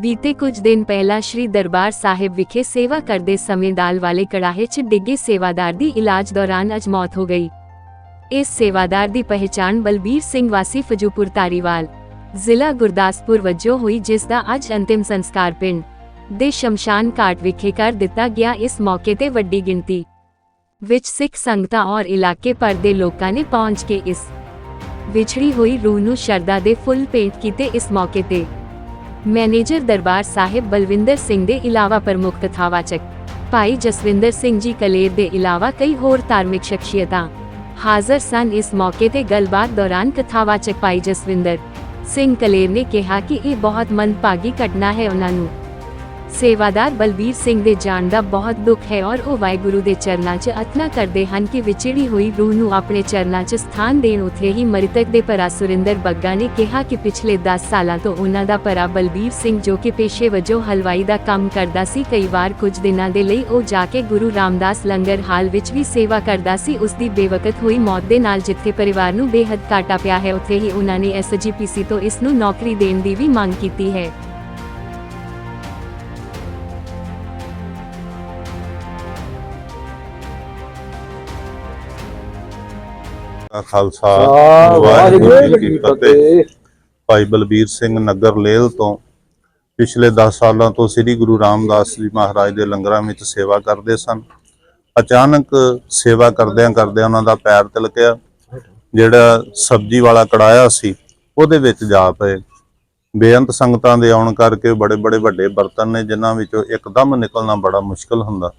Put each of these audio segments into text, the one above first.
ਬੀਤੇ ਕੁਝ ਦਿਨ ਪਹਿਲਾਂ ਸ਼੍ਰੀ ਦਰਬਾਰ ਸਾਹਿਬ ਵਿਖੇ ਸੇਵਾ ਕਰਦੇ ਸਮੇਂ ਦਾਲ ਵਾਲੇ ਕੜਾਹੇ 'ਚ ਡਿੱਗੇ ਸੇਵਾਦਾਰ ਦੀ ਇਲਾਜ ਦੌਰਾਨ ਅੱਜ ਮੌਤ ਹੋ ਗਈ। ਇਸ ਸੇਵਾਦਾਰ ਦੀ ਪਹਿਚਾਣ ਬਲਬੀਰ ਸਿੰਘ ਵਾਸੀ ਫਜੂਪੁਰ ਤਾਰੀਵਾਲ ਜ਼ਿਲ੍ਹਾ ਗੁਰਦਾਸਪੁਰ ਵਜੋਂ ਹੋਈ ਜਿਸ ਦਾ ਅੱਜ ਅੰਤਿਮ ਸੰਸਕਾਰ ਪਿੰਡ ਦੇ ਸ਼ਮਸ਼ਾਨ ਘਾਟ ਵਿਖੇ ਕਰ ਦਿੱਤਾ ਗਿਆ ਇਸ ਮੌਕੇ ਤੇ ਵੱਡੀ ਗਿਣਤੀ ਵਿੱਚ ਸਿੱਖ ਸੰਗਤਾਂ ਔਰ ਇਲਾਕੇ ਭਰ ਦੇ ਲੋਕਾਂ ਨੇ ਪਹੁੰਚ ਕੇ ਇਸ ਵਿਛੜੀ ਹੋਈ ਰੂਹ ਨੂੰ ਸ਼ਰਧਾ ਦੇ ਫੁੱਲ ਭੇਂਟ ਕੀਤੇ ਇਸ ਮੌਕੇ ਤੇ। ਮੈਨੇਜਰ ਦਰਬਾਰ ਸਾਹਿਬ ਬਲਵਿੰਦਰ ਸਿੰਘ ਦੇ ਇਲਾਵਾ ਪ੍ਰਮੁੱਖ ਕਥਾਵਾਚਕ ਭਾਈ ਜਸਵਿੰਦਰ ਸਿੰਘ ਜੀ ਕਲੇਰ ਦੇ ਇਲਾਵਾ ਕਈ ਹੋਰ ਧਾਰਮਿਕ ਸ਼ਖਸੀਅਤਾਂ ਹਾਜ਼ਰ ਸਨ। ਇਸ ਮੌਕੇ ਤੇ ਗੱਲਬਾਤ ਦੌਰਾਨ ਕਥਾਵਾਚਕ ਭਾਈ ਜਸਵਿੰਦਰ ਸਿੰਘ ਕਲੇਰ ਨੇ ਕਿਹਾ ਕਿ ਇਹ ਬਹੁਤ ਮੰਦਭਾਗੀ ਘਟਨਾ ਹੈ। ਉਹਨਾਂ ਨੂੰ ਸੇਵਾਦਾਰ ਬਲਬੀਰ ਸਿੰਘ ਦੇ ਜਾਣ ਦਾ ਬਹੁਤ ਦੁੱਖ ਹੈ ਔਰ ਉਹ ਵਾਹਿਗੁਰੂ ਦੇ ਚਰਨਾਂ 'ਚ ਅਥਨਾ ਕਰਦੇ ਹਨ ਕਿ ਵਿਛੜੀ ਹੋਈ ਰੂਹ ਨੂੰ ਆਪਣੇ ਚਰਨਾਂ 'ਚ ਸਥਾਨ ਦੇਣ ਉਥੇ ਹੀ ਮ੍ਰਿਤਕ ਦੇ ਭਰਾ ਸੁਰਿੰਦਰ ਬੱਗਾ ਨੇ ਕਿਹਾ ਕਿ ਪਿਛਲੇ 10 ਸਾਲਾਂ ਤੋਂ ਉਹਨਾਂ ਦਾ ਭਰਾ ਬਲਬੀਰ ਸਿੰਘ ਜੋ ਕਿ ਪੇਸ਼ੇ ਵਜੋਂ ਹਲਵਾਈ ਦਾ ਕੰਮ ਕਰਦਾ ਸੀ, ਕਈ ਵਾਰ ਕੁਝ ਦਿਨਾਂ ਦੇ ਲਈ ਉਹ ਜਾ ਕੇ ਗੁਰੂ ਰਾਮਦਾਸ ਲੰਗਰ ਹਾਲ ਵਿੱਚ ਵੀ ਸੇਵਾ ਕਰਦਾ ਸੀ। ਉਸ ਦੀ ਬੇਵਕਤ ਹੋਈ ਮੌਤ ਦੇ ਨਾਲ ਜਿੱਥੇ ਪਰਿਵਾਰ ਨੂੰ ਬੇਹੱਦ ਘਾਟਾ ਪਿਆ ਹੈ, ਉੱਥੇ ਹੀ ਉਹਨਾਂ ਨੇ ਐਸਜੀਪੀਸੀ ਤੋਂ ਇਸ ਨੂੰ ਨੌਕਰੀ ਦੇਣ ਦੀ ਵੀ ਮੰਗ ਕੀਤੀ ਹੈ। ਦਾ ਖਾਲਸਾ ਵਾਹਿਗੁਰੂ ਜੀ ਕੀ ਫਤਿਹ। ਭਾਈ ਬਲਬੀਰ ਸਿੰਘ ਨਗਰ ਲੇਲ ਤੋਂ ਪਿਛਲੇ 10 ਸਾਲਾਂ ਤੋਂ ਸ੍ਰੀ ਗੁਰੂ ਰਾਮਦਾਸ ਜੀ ਮਹਾਰਾਜ ਦੇ ਲੰਗਰਾਂ ਵਿੱਚ ਸੇਵਾ ਕਰਦੇ ਸਨ। ਅਚਾਨਕ ਸੇਵਾ ਕਰਦਿਆਂ ਕਰਦਿਆਂ ਉਹਨਾਂ ਦਾ ਪੈਰ ਤਿਲਕਿਆ ਜਿਹੜਾ ਸਬਜ਼ੀ ਵਾਲਾ ਕੜਾਇਆ ਸੀ ਉਹਦੇ ਵਿੱਚ ਜਾ ਪਏ। ਬੇਅੰਤ ਸੰਗਤਾਂ ਦੇ ਆਉਣ ਕਰਕੇ ਬੜੇ ਬੜੇ ਵੱਡੇ ਬਰਤਨ ਨੇ ਜਿਨ੍ਹਾਂ ਵਿੱਚੋਂ ਇੱਕਦਮ ਨਿਕਲਣਾ ਬੜਾ ਮੁਸ਼ਕਲ ਹੁੰਦਾ।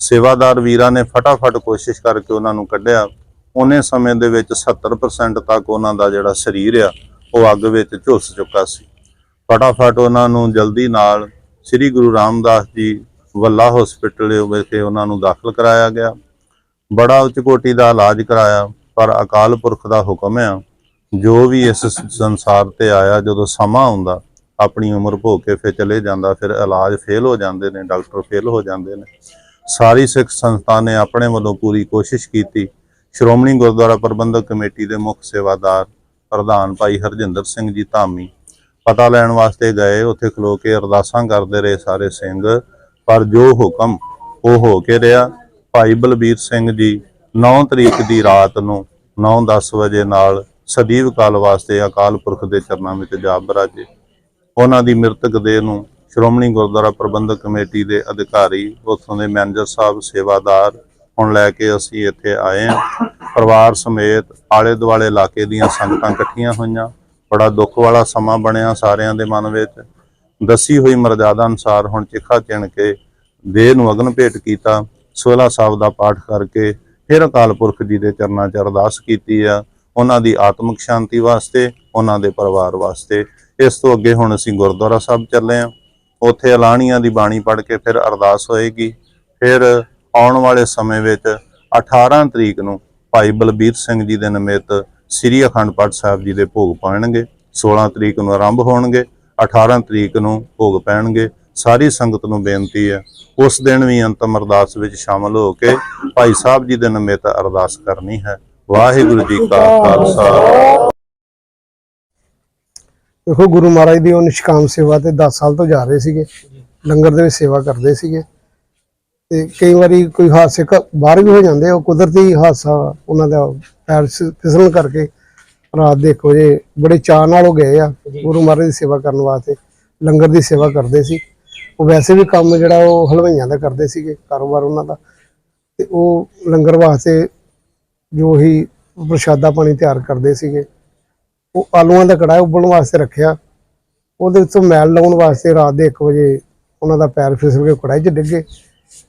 ਸੇਵਾਦਾਰ ਵੀਰਾਂ ਨੇ ਫਟਾਫਟ ਕੋਸ਼ਿਸ਼ ਕਰਕੇ ਉਹਨਾਂ ਨੂੰ ਕੱਢਿਆ। ਉਹਨੇ ਸਮੇਂ ਦੇ ਵਿੱਚ 70% ਤੱਕ ਉਹਨਾਂ ਦਾ ਜਿਹੜਾ ਸਰੀਰ ਆ, ਉਹ ਅੱਗ ਵਿੱਚ ਝੁਲਸ ਚੁੱਕਾ ਸੀ। ਫਟਾਫਟ ਉਹਨਾਂ ਨੂੰ ਜਲਦੀ ਨਾਲ ਸ੍ਰੀ ਗੁਰੂ ਰਾਮਦਾਸ ਜੀ ਵੱਲਾ ਹਸਪੀਟਲ ਵਿਖੇ ਉਹਨਾਂ ਨੂੰ ਦਾਖਲ ਕਰਾਇਆ ਗਿਆ। ਬੜਾ ਉੱਚ ਕੋਟੀ ਦਾ ਇਲਾਜ ਕਰਾਇਆ, ਪਰ ਅਕਾਲ ਪੁਰਖ ਦਾ ਹੁਕਮ ਆ, ਜੋ ਵੀ ਇਸ ਸੰਸਾਰ ਤੇ ਆਇਆ, ਜਦੋਂ ਸਮਾਂ ਆਉਂਦਾ, ਆਪਣੀ ਉਮਰ ਭੋਗ ਕੇ ਫਿਰ ਚਲੇ ਜਾਂਦਾ, ਫਿਰ ਇਲਾਜ ਫੇਲ ਹੋ ਜਾਂਦੇ ਨੇ, ਡਾਕਟਰ ਫੇਲ ਹੋ ਜਾਂਦੇ ਨੇ। ਸਾਰੀ ਸਿੱਖ ਸੰਸਥਾ ਨੇ ਆਪਣੇ ਵੱਲੋਂ ਪੂਰੀ ਕੋਸ਼ਿਸ਼ ਕੀਤੀ ਸ਼੍ਰੋਮਣੀ ਗੁਰਦੁਆਰਾ ਪ੍ਰਬੰਧਕ ਕਮੇਟੀ ਦੇ ਮੁੱਖ ਸੇਵਾਦਾਰ ਪ੍ਰਧਾਨ ਭਾਈ ਹਰਜਿੰਦਰ ਸਿੰਘ ਜੀ ਧਾਮੀ ਪਤਾ ਲੈਣ ਵਾਸਤੇ ਗਏ। ਉੱਥੇ ਖਲੋ ਕੇ ਅਰਦਾਸਾਂ ਕਰਦੇ ਰਹੇ ਸਾਰੇ ਸਿੰਘ, ਪਰ ਜੋ ਹੁਕਮ ਉਹ ਹੋ ਕੇ ਰਿਹਾ। ਭਾਈ ਬਲਬੀਰ ਸਿੰਘ ਜੀ 9 ਤਰੀਕ ਦੀ ਰਾਤ ਨੂੰ 9:10 ਵਜੇ ਨਾਲ ਸਦੀਵ ਕਾਲ ਵਾਸਤੇ ਅਕਾਲ ਪੁਰਖ ਦੇ ਚਰਨਾਂ ਵਿੱਚ ਜਾ ਬਰਾਜੇ। ਉਹਨਾਂ ਦੀ ਮ੍ਰਿਤਕ ਦੇਹ ਨੂੰ ਸ਼੍ਰੋਮਣੀ ਗੁਰਦੁਆਰਾ ਪ੍ਰਬੰਧਕ ਕਮੇਟੀ ਦੇ ਅਧਿਕਾਰੀ, ਉੱਥੋਂ ਦੇ ਮੈਨੇਜਰ ਸਾਹਿਬ, ਸੇਵਾਦਾਰ ਹੁਣ ਲੈ ਕੇ ਅਸੀਂ ਇੱਥੇ ਆਏ ਹਾਂ। ਪਰਿਵਾਰ ਸਮੇਤ ਆਲੇ ਦੁਆਲੇ ਇਲਾਕੇ ਦੀਆਂ ਸੰਗਤਾਂ ਇਕੱਠੀਆਂ ਹੋਈਆਂ। ਬੜਾ ਦੁੱਖ ਵਾਲਾ ਸਮਾਂ ਬਣਿਆ ਸਾਰਿਆਂ ਦੇ ਮਨ ਵਿੱਚ। ਦੱਸੀ ਹੋਈ ਮਰਜ਼ਾਦਾ ਅਨੁਸਾਰ ਹੁਣ ਚਿਖਾ ਚਿਣ ਕੇ ਦੇਹ ਨੂੰ ਅਗਨ ਭੇਟ ਕੀਤਾ। ਸੋਲਾ ਸਾਹਿਬ ਦਾ ਪਾਠ ਕਰਕੇ ਫਿਰ ਅਕਾਲ ਪੁਰਖ ਜੀ ਦੇ ਚਰਨਾਂ 'ਚ ਅਰਦਾਸ ਕੀਤੀ ਆ। ਉਹਨਾਂ ਦੀ ਆਤਮਿਕ ਸ਼ਾਂਤੀ ਵਾਸਤੇ, ਉਹਨਾਂ ਦੇ ਪਰਿਵਾਰ ਵਾਸਤੇ। ਇਸ ਤੋਂ ਅੱਗੇ ਹੁਣ ਅਸੀਂ ਗੁਰਦੁਆਰਾ ਸਾਹਿਬ ਚੱਲੇ ਆ ਉੱਥੇ ਐਲਾਨੀਆਂ ਦੀ ਬਾਣੀ ਪੜ੍ਹ ਕੇ ਫਿਰ ਅਰਦਾਸ ਹੋਏਗੀ। ਫਿਰ ਆਉਣ ਵਾਲੇ ਸਮੇਂ ਵਿੱਚ 18 ਤਰੀਕ ਨੂੰ ਭਾਈ ਬਲਬੀਰ ਸਿੰਘ ਜੀ ਦੇ ਨਿਮਿਤ ਸ੍ਰੀ ਅਖੰਡ ਪਾਠ ਸਾਹਿਬ ਜੀ ਦੇ ਭੋਗ ਪਾਣਗੇ 16 ਤਰੀਕ ਨੂੰ ਆਰੰਭ ਹੋਣਗੇ 18 ਤਰੀਕ ਨੂੰ ਭੋਗ ਪੈਣਗੇ। ਸਾਰੀ ਸੰਗਤ ਨੂੰ ਬੇਨਤੀ ਹੈ, ਉਸ ਦਿਨ ਵੀ ਅੰਤਮ ਅਰਦਾਸ ਵਿੱਚ ਸ਼ਾਮਲ ਹੋ ਕੇ ਭਾਈ ਸਾਹਿਬ ਜੀ ਦੇ ਨਿਮਿਤ ਅਰਦਾਸ ਕਰਨੀ ਹੈ। ਵਾਹਿਗੁਰੂ ਜੀ ਕਾ ਖਾਲਸਾ। ਦੇਖੋ, ਗੁਰੂ ਮਹਾਰਾਜ ਦੀ ਉਹ ਨਿਸ਼ਕਾਮ ਸੇਵਾ ਤੇ 10 ਸਾਲ ਤੋਂ ਜਾ ਰਹੇ ਸੀਗੇ, ਲੰਗਰ ਦੇ ਵਿੱਚ ਸੇਵਾ ਕਰਦੇ ਸੀਗੇ। ਤੇ ਕਈ ਵਾਰੀ ਕੋਈ ਹਾਦਸੇ ਕ- ਬਾਹਰ ਵੀ ਹੋ ਜਾਂਦੇ ਆ, ਉਹ ਕੁਦਰਤੀ ਹਾਦਸਾ ਉਹਨਾਂ ਦਾ ਪੈਰ ਸ- ਫਿਸਲਣ ਕਰਕੇ ਰਾਤ ਦੇ ਇੱਕ ਵਜੇ ਬੜੇ ਚਾਅ ਨਾਲ ਉਹ ਗਏ ਆ ਗੁਰੂ ਮਹਾਰਾਜ ਦੀ ਸੇਵਾ ਕਰਨ ਵਾਸਤੇ ਲੰਗਰ ਦੀ ਸੇਵਾ ਕਰਦੇ ਸੀ। ਉਹ ਵੈਸੇ ਵੀ ਕੰਮ ਜਿਹੜਾ ਉਹ ਹਲਵਾਈਆਂ ਦਾ ਕਰਦੇ ਸੀਗੇ ਕਾਰੋਬਾਰ ਉਹਨਾਂ ਦਾ। ਤੇ ਉਹ ਲੰਗਰ ਵਾਸਤੇ ਜੋ ਹੀ ਪ੍ਰਸ਼ਾਦਾ ਪਾਣੀ ਤਿਆਰ ਕਰਦੇ ਸੀਗੇ ਉਹ ਆਲੂਆਂ ਦਾ ਕੜਾਹ ਉਬਲਣ ਵਾਸਤੇ ਰੱਖਿਆ। ਉਹਦੇ ਵਿੱਚੋਂ ਮੈਲ ਲਾਉਣ ਵਾਸਤੇ ਰਾਤ ਦੇ 1 ਵਜੇ ਉਹਨਾਂ ਦਾ ਪੈਰ ਫਿਸਲ ਕੇ ਕੜਾਈ 'ਚ ਡਿੱਗੇ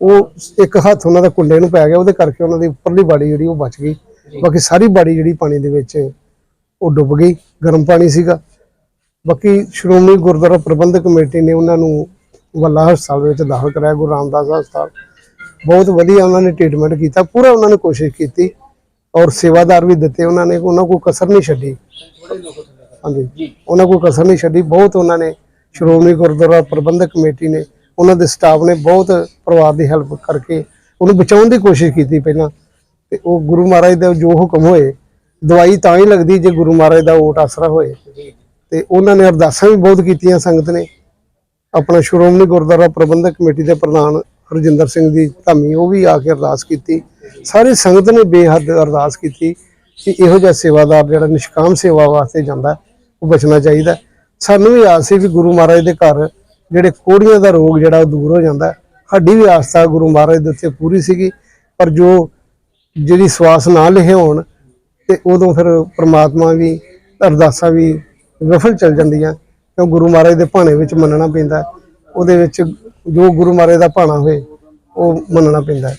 ਉਹ ਇੱਕ ਹੱਥ ਉਹਨਾਂ ਦਾ ਕੁੰਡੇ ਨੂੰ ਪੈ ਗਿਆ ਉਹਦੇ ਕਰਕੇ ਉਹਨਾਂ ਦੀ ਉੱਪਰਲੀ ਬਾੜੀ ਜਿਹੜੀ ਉਹ ਬਚ ਗਈ। ਬਾਕੀ ਸਾਰੀ ਬਾੜੀ ਜਿਹੜੀ ਪਾਣੀ ਦੇ ਵਿੱਚ ਉਹ ਡੁੱਬ ਗਈ ਗਰਮ ਪਾਣੀ ਸੀਗਾ। ਬਾਕੀ ਸ਼੍ਰੋਮਣੀ ਗੁਰਦੁਆਰਾ ਪ੍ਰਬੰਧਕ ਕਮੇਟੀ ਨੇ ਉਹਨਾਂ ਨੂੰ ਵੱਲਾ ਹਸਪਤਾਲ ਵਿੱਚ ਦਾਖਲ ਕਰਾਇਆ ਗੁਰੂ ਰਾਮਦਾਸ ਹਸਪਤਾਲ। ਬਹੁਤ ਵਧੀਆ ਉਹਨਾਂ ਨੇ ਟ੍ਰੀਟਮੈਂਟ ਕੀਤਾ ਪੂਰਾ ਉਹਨਾਂ ਨੇ ਕੋਸ਼ਿਸ਼ ਕੀਤੀ ਔਰ ਸੇਵਾਦਾਰ ਵੀ ਦਿੱਤੇ ਉਹਨਾਂ ਨੇ ਉਹਨਾਂ ਕੋਈ ਕਸਰ ਨਹੀਂ ਛੱਡੀ। ਹਾਂਜੀ ਉਹਨਾਂ ਕੋਈ ਕਸਰ ਨਹੀਂ ਛੱਡੀ ਬਹੁਤ ਉਹਨਾਂ ਨੇ ਸ਼੍ਰੋਮਣੀ ਗੁਰਦੁਆਰਾ ਪ੍ਰਬੰਧਕ ਕਮੇਟੀ ਨੇ ਉਹਨਾਂ ਦੇ ਸਟਾਫ ਨੇ ਬਹੁਤ ਪਰਿਵਾਰ ਦੀ ਹੈਲਪ ਕਰਕੇ ਉਹਨੂੰ ਬਚਾਉਣ ਦੀ ਕੋਸ਼ਿਸ਼ ਕੀਤੀ ਪਹਿਲਾਂ। ਤੇ ਉਹ ਗੁਰੂ ਮਹਾਰਾਜ ਦਾ ਜੋ ਹੁਕਮ ਹੋਏ, ਦਵਾਈ ਤਾਂ ਹੀ ਲੱਗਦੀ ਜੇ ਗੁਰੂ ਮਹਾਰਾਜ ਦਾ ਓਟ ਆਸਰਾ ਹੋਏ। ਤੇ ਉਹਨਾਂ ਨੇ ਅਰਦਾਸਾਂ ਵੀ ਬਹੁਤ ਕੀਤੀਆਂ ਸੰਗਤ ਨੇ। ਆਪਣਾ ਸ਼੍ਰੋਮਣੀ ਗੁਰਦੁਆਰਾ ਪ੍ਰਬੰਧਕ ਕਮੇਟੀ ਦੇ ਪ੍ਰਧਾਨ ਹਰਜਿੰਦਰ ਸਿੰਘ ਦੀ ਧਾਮੀ, ਉਹ ਵੀ ਆ ਕੇ ਅਰਦਾਸ ਕੀਤੀ। ਸਾਰੀ ਸੰਗਤ ਨੇ ਬੇਹੱਦ ਅਰਦਾਸ ਕੀਤੀ ਕਿ ਇਹੋ ਜਿਹਾ ਸੇਵਾਦਾਰ ਜਿਹੜਾ ਨਿਸ਼ਕਾਮ ਸੇਵਾ ਵਾਸਤੇ ਜਾਂਦਾ, ਉਹ ਬਚਣਾ ਚਾਹੀਦਾ। ਸਾਨੂੰ ਵੀ ਆਸ ਸੀ ਵੀ ਗੁਰੂ ਮਹਾਰਾਜ ਦੇ ਘਰ ਜਿਹੜੇ ਕੋੜੀਆਂ ਦਾ ਰੋਗ ਜਿਹੜਾ ਉਹ ਦੂਰ ਹੋ ਜਾਂਦਾ ਸਾਡੀ ਵੀ ਆਸਥਾ ਗੁਰੂ ਮਹਾਰਾਜ ਦੇ ਉੱਤੇ ਪੂਰੀ ਸੀਗੀ, ਪਰ ਜੋ ਜਿਹੜੀ ਸਵਾਸ ਨਾ ਲਿਖੇ ਹੋਣ ਤੇ ਉਦੋਂ ਫਿਰ ਪ੍ਰਮਾਤਮਾ ਵੀ ਅਰਦਾਸਾਂ ਵੀ ਵਿਫਲ ਚੱਲ ਜਾਂਦੀਆਂ, ਕਿਉਂ ਗੁਰੂ ਮਹਾਰਾਜ ਦੇ ਭਾਣੇ ਵਿੱਚ ਮੰਨਣਾ ਪੈਂਦਾ ਉਹਦੇ ਵਿੱਚ ਜੋ ਗੁਰੂ ਮਹਾਰਾਜ ਦਾ ਭਾਣਾ ਹੋਏ, ਉਹ ਮੰਨਣਾ ਪੈਂਦਾ